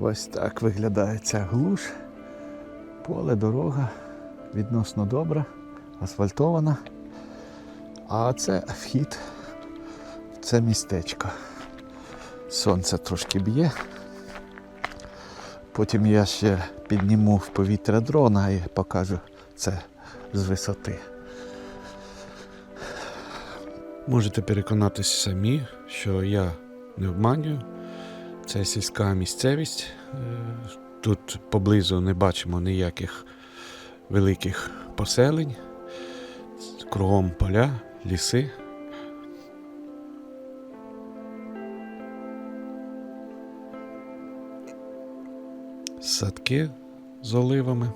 Ось так виглядає ця глуш. Поле, дорога відносно добра, асфальтована. А це вхід в це містечко. Сонце трошки б'є. Потім я ще підніму в повітря дрона і покажу це з висоти. Можете переконатися самі, що я не обманюю. Це сільська місцевість. Е, Тут поблизу не бачимо ніяких великих поселень. Кругом поля, ліси. Садки з оливами.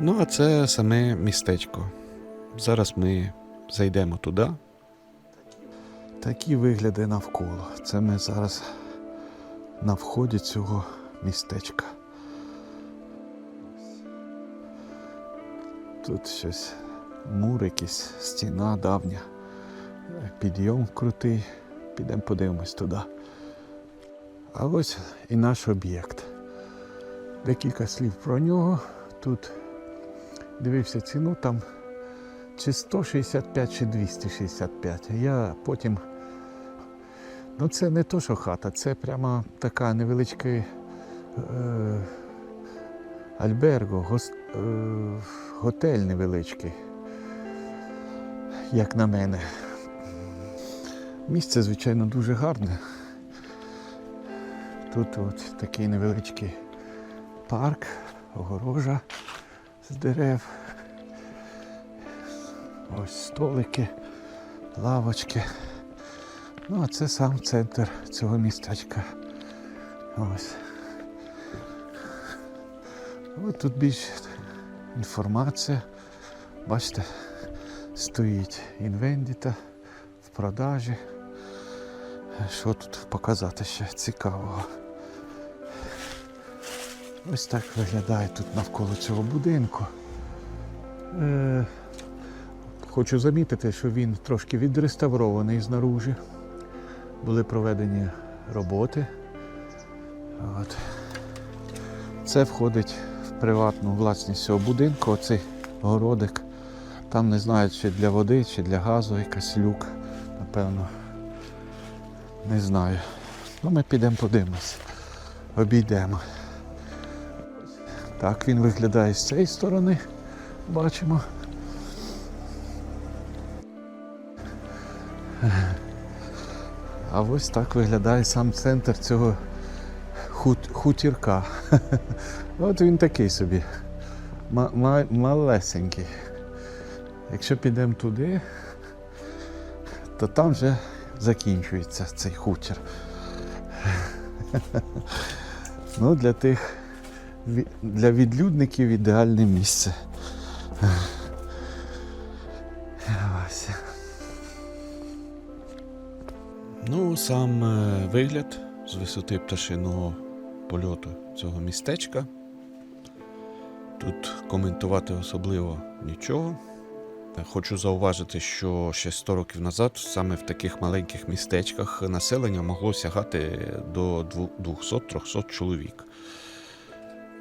Ну, а це саме містечко. Зараз ми зайдемо туди. Такі вигляди навколо. Це ми зараз на вході цього містечка. Тут щось мур якийсь, стіна давня, підйом крутий. Підемо подивимось туди. А ось і наш об'єкт. Декілька слів про нього. Тут дивився ціну там чи 165, чи 265. Я потім. Ну, це не то, що хата, це прямо така невеличка е, альберго, гос, е, готель невеличкий, як на мене. Місце, звичайно, дуже гарне. Тут от такий невеличкий парк, огорожа з дерев. Ось столики, лавочки. Ну, а це сам центр цього містечка. Ось. Ось тут більш інформація. Бачите, стоїть інвендіта в продажі. Що тут показати ще цікавого? Ось так виглядає тут навколо цього будинку. Е, Хочу замітити, що він трошки відреставрований знаружи. Були проведені роботи. От. Це входить в приватну власність цього будинку, оцей городик. Там не знаю, чи для води, чи для газу якась люк, напевно. Не знаю. Ну, ми підемо подивимось. Обійдемо. Так він виглядає з цієї сторони. Бачимо. А ось так виглядає сам центр цього хут- хутірка. От він такий собі. Ма- ма- малесенький. Якщо підемо туди, то там вже закінчується цей хутір. Ну, для тих, для відлюдників ідеальне місце. Ну, сам е, вигляд з висоти пташиного польоту цього містечка. Тут коментувати особливо нічого. Е, Хочу зауважити, що ще 100 років назад саме в таких маленьких містечках населення могло сягати до 200-300 чоловік.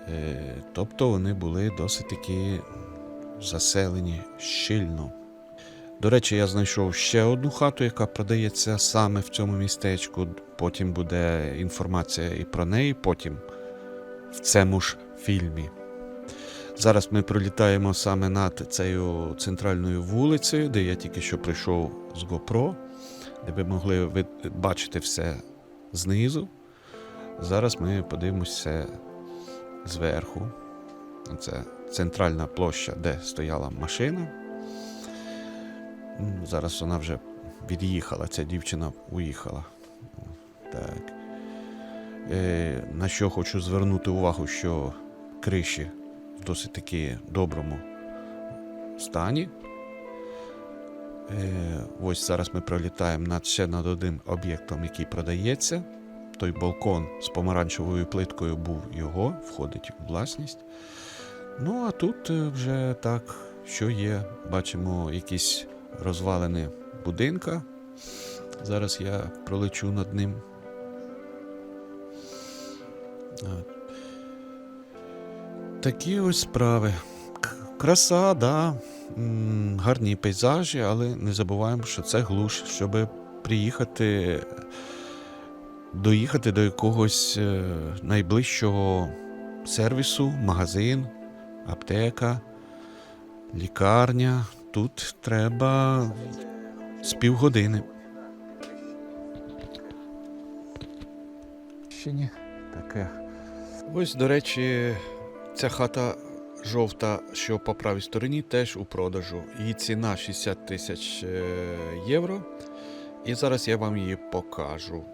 Е, Тобто вони були досить таки заселені щільно. До речі, я знайшов ще одну хату, яка продається саме в цьому містечку. Потім буде інформація і про неї, потім в цьому ж фільмі. Зараз ми пролітаємо саме над цією центральною вулицею, де я тільки що прийшов з GoPro, де ви могли бачити все знизу. Зараз ми подивимося зверху. Це центральна площа, де стояла машина. Зараз вона вже від'їхала, ця дівчина уїхала. Так. Е, на що хочу звернути увагу, що криші в досить таки доброму стані. Е, ось зараз ми пролітаємо над ще над одним об'єктом, який продається. Той балкон з помаранчевою плиткою був його, входить у власність. Ну, а тут е, вже так, що є, бачимо якісь розвалини будинка. Зараз я пролечу над ним. Такі ось справи. Краса, да. Гарні пейзажі, але не забуваємо, що це глуш, щоб приїхати, доїхати до якогось е, найближчого сервісу, магазин, аптека, лікарня. Тут треба з півгодини. Ще ні. Таке. Ось, до речі, ця хата жовта, що по правій стороні, теж у продажу. Її ціна 60 тисяч е, євро. І зараз я вам її покажу.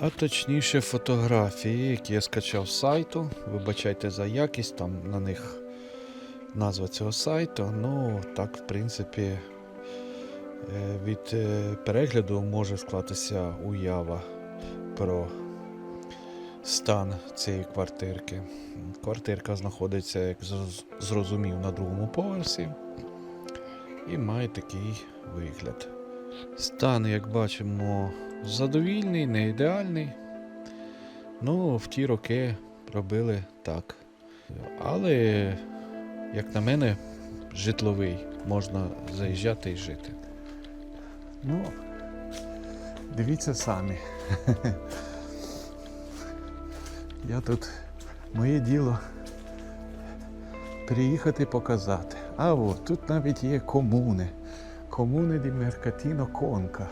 А точніше, фотографії, які я скачав з сайту. Вибачайте за якість, там на них назва цього сайту. Ну, так, в принципі, е, від е, перегляду може склатися уява про стан цієї квартирки. Квартирка знаходиться, як зрозумів, на другому поверсі і має такий вигляд. Стан, як бачимо, задовільний, не ідеальний. Ну, в ті роки робили так. Але, як на мене, житловий. Можна заїжджати і жити. Ну, дивіться самі. Я тут моє діло приїхати показати. А от тут навіть є комуни. Комуни ді Меркатіно Конка.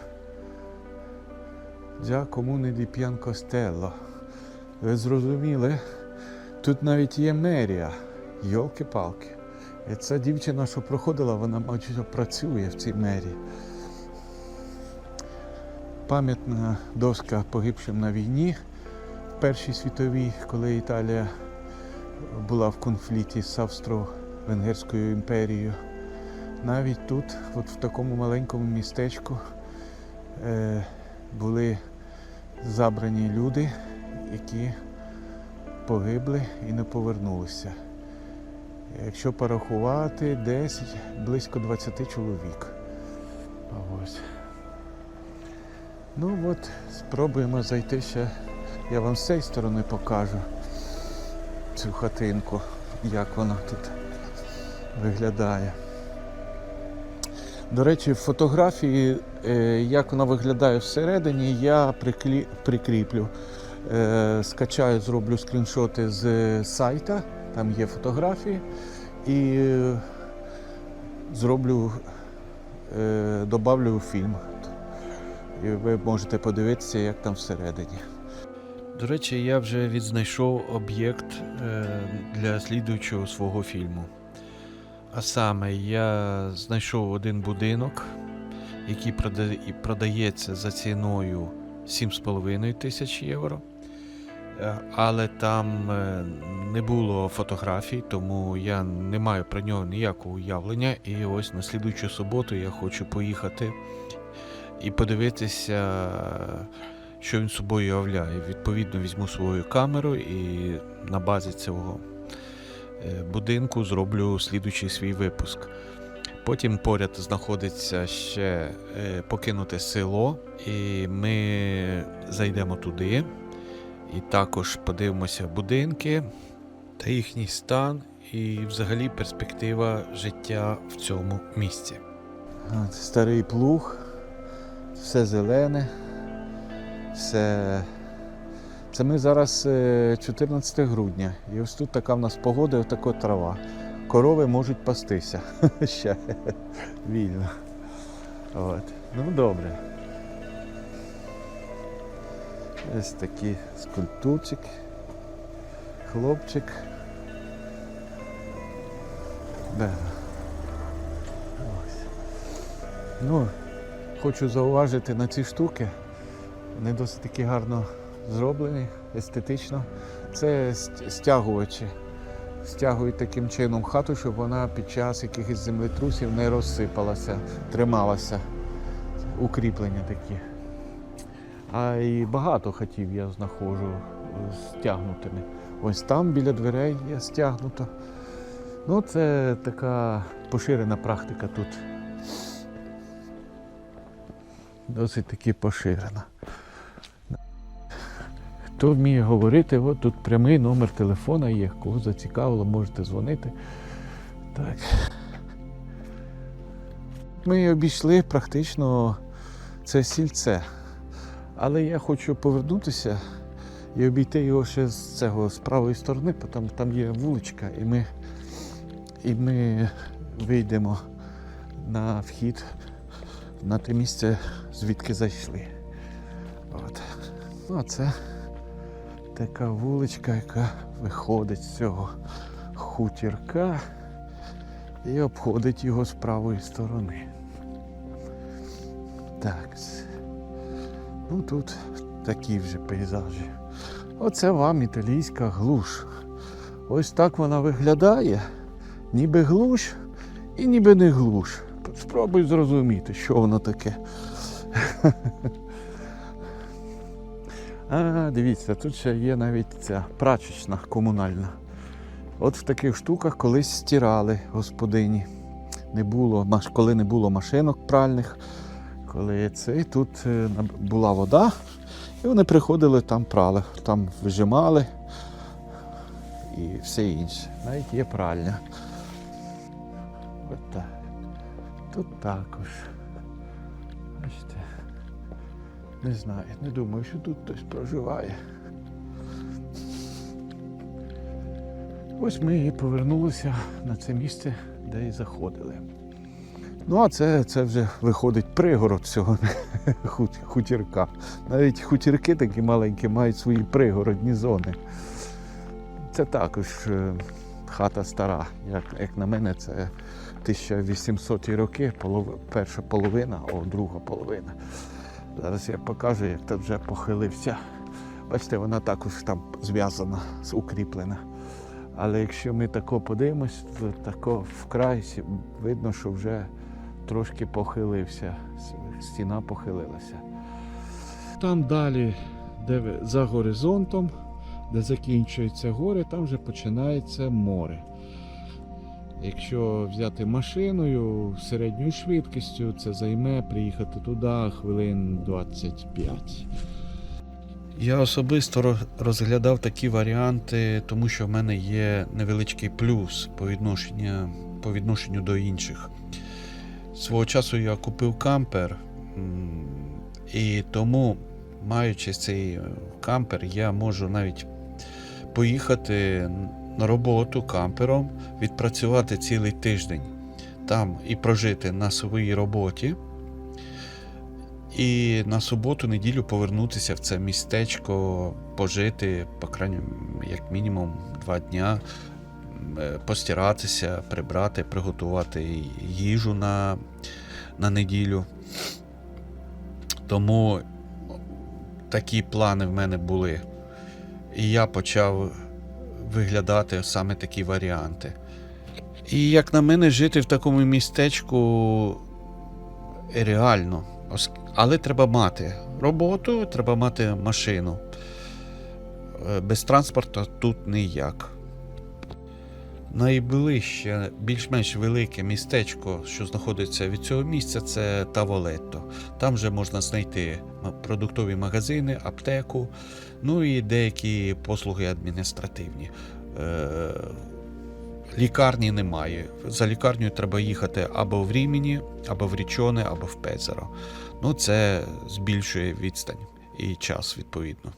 Già комуни ді П'янкостелло. Ви зрозуміли? Тут навіть є мерія. Йолки-палки. Ця дівчина, що проходила, вона, мабуть, працює в цій мерії пам'ятна доска погибшим на війні в Першій світовій, коли Італія була в конфлікті з Австро-Венгерською імперією. Навіть тут, от в такому маленькому містечку, е, були забрані люди, які погибли і не повернулися. Якщо порахувати, десь близько 20 чоловік. Ось. Ну от, спробуємо зайти ще. Я вам з цієї сторони покажу цю хатинку, як вона тут виглядає. До речі, в фотографії, е, як вона виглядає всередині, я приклі... прикріплю. Е, Скачаю, зроблю скріншоти з сайта, там є фотографії, і е, зроблю, е, добавлю фільм. І ви можете подивитися, як там всередині. До речі, я вже відзнайшов об'єкт е, для слідуючого свого фільму. А саме, я знайшов один будинок, який продається за ціною 7,5 тисяч євро. Е, Але там е, не було фотографій, тому я не маю про нього ніякого уявлення. І ось на слідуючу суботу я хочу поїхати і подивитися, що він собою являє. Відповідно, візьму свою камеру і на базі цього е, будинку зроблю слідуючий свій випуск. Потім поряд знаходиться ще покинуте село, і ми зайдемо туди. І також подивимося будинки та їхній стан, і взагалі перспектива життя в цьому місці. От, старий плуг, все зелене, все. Це ми зараз е, 14 грудня. І ось тут така в нас погода, ось така трава. Корови можуть пастися. Ще вільно. От. Ну добре. Ось такий скульптурчик, хлопчик. Да. Ось. Ну, хочу зауважити на ці штуки. Вони досить таки гарно зроблені, естетично. Це стягувачі. Стягують таким чином хату, щоб вона під час якихось землетрусів не розсипалася, трималася. Укріплення такі. А і багато хатів я знаходжу е, стягнутими. Ось там біля дверей є стягнуто. Ну, це така поширена практика тут. Досить таки поширена. хто вміє говорити, от тут прямий номер телефона є. Кого зацікавило, можете дзвонити. Так. Ми обійшли практично це сільце. Але я хочу повернутися і обійти його ще з цього з правої сторони, там, там є вуличка, і ми, і ми вийдемо на вхід на те місце, звідки зайшли. От. Ну, а це така вуличка, яка виходить з цього хутірка і обходить його з правої сторони. Так. Ну тут такі вже пейзажі. Оце вам італійська глуш. Ось так вона виглядає, ніби глуш і ніби не глуш. Спробуй зрозуміти, що воно таке. А, дивіться, тут ще є навіть ця прачечна комунальна. От в таких штуках колись стирали господині. Не було, коли не було машинок пральних, коли це, тут е, була вода, і вони приходили там прали, там вижимали і все інше. Навіть є пральня. От так. Тут також. Бачите. Не знаю, не думаю, що тут хтось проживає. Ось ми і повернулися на це місце, де і заходили. Ну, а це, це вже виходить пригород цього хутірка. Навіть хутірки такі маленькі мають свої пригородні зони. Це також е, хата стара. Як, як на мене, це 1800-ті роки, полов... перша половина, а друга половина. Зараз я покажу, як тут вже похилився. Бачите, вона також там зв'язана, укріплена. Але якщо ми тако подивимось, то тако вкрай видно, що вже трошки похилився. Стіна похилилася. Там далі, де за горизонтом, де закінчуються гори, там вже починається море. Якщо взяти машиною середньою швидкістю, це займе приїхати туди хвилин 25. Я особисто розглядав такі варіанти, тому що в мене є невеличкий плюс по відношенню, по відношенню до інших. Свого часу я купив кампер, і тому, маючи цей е, кампер, я можу навіть поїхати на роботу кампером, відпрацювати цілий тиждень там і прожити на своїй роботі. І на суботу-неділю повернутися в це містечко, пожити, по крайній, як мінімум, два дня, постиратися, прибрати, приготувати їжу на, на неділю. Тому такі плани в мене були. І я почав виглядати саме такі варіанти. І як на мене, жити в такому містечку реально. Але треба мати роботу, треба мати машину. Е, Без транспорту тут ніяк. Найближче, більш-менш велике містечко, що знаходиться від цього місця, це Таволетто. Там вже можна знайти продуктові магазини, аптеку, ну і деякі послуги адміністративні. Е, Лікарні немає. За лікарнею треба їхати або в Рімені, або в Річоне, або в Пезеро. Ну, це збільшує відстань і час відповідно.